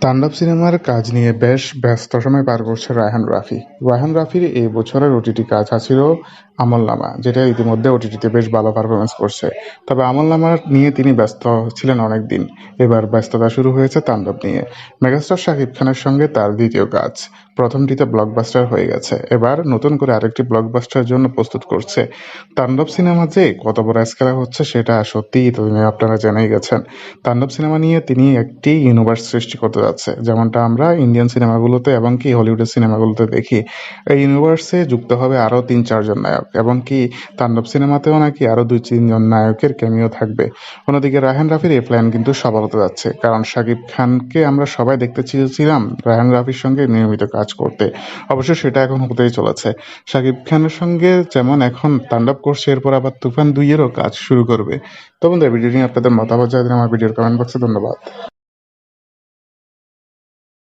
তাণ্ডব সিনেমার কাজ নিয়ে বেশ ব্যস্ত সময় পার করছে রায়হান রাফি। রায়হান রাফির এই বছরের ওটিটি কাজ ছিল আমলনামা যেটা ইতিমধ্যে ওটিটিতে বেশ ভালো পারফরমেন্স করছে। তবে আমল আমলনামা নিয়ে তিনি ব্যস্ত ছিলেন অনেক দিন এবার ব্যস্ততা শুরু হয়েছে তাণ্ডব নিয়ে। মেগাস্টার শাকিব খানের সঙ্গে তার দ্বিতীয় কাজ। প্রথমটিতে ব্লকবাস্টার হয়ে গেছে। এবার নতুন করে আরেকটি ব্লকবাস্টার জন্য প্রস্তুত করছে। তাণ্ডব সিনেমা যে কত বড় স্কেলে হচ্ছে সেটা সত্যিই এতদিনে আপনারা জেনেই গেছেন। তাণ্ডব সিনেমা নিয়ে তিনি একটি ইউনিভার্স সৃষ্টি করতে যাচ্ছে। যেমনটা আমরা ইন্ডিয়ান সিনেমাগুলোতে এবং কি হলিউডের সিনেমাগুলোতে দেখি। এই ইউনিভার্সে যুক্ত হবে আরও তিন চারজন নায়ক। এবং কি তাণ্ডব সিনেমাতেও নাকি আরও দুই তিনজন নায়কের ক্যামিও থাকবে। অন্যদিকে রায়হান রাফির এই প্ল্যান কিন্তু সফল হতে যাচ্ছে। কারণ শাকিব খানকে আমরা সবাই দেখতে চেয়েছিলাম রায়হান রাফির সঙ্গে নিয়মিত কাজ করতে। অবশ্য সেটা এখন হতেই চলেছে। শাকিব খানের সঙ্গে যেমন এখন তাণ্ডব করছে, এরপর আবার তুফান দুইয়েরও কাজ শুরু করবে। তো বন্ধুরা ভিডিও নিয়ে আপনাদের মতামত জানাবেন আমার ভিডিওর কমেন্ট বক্সে ধন্যবাদ।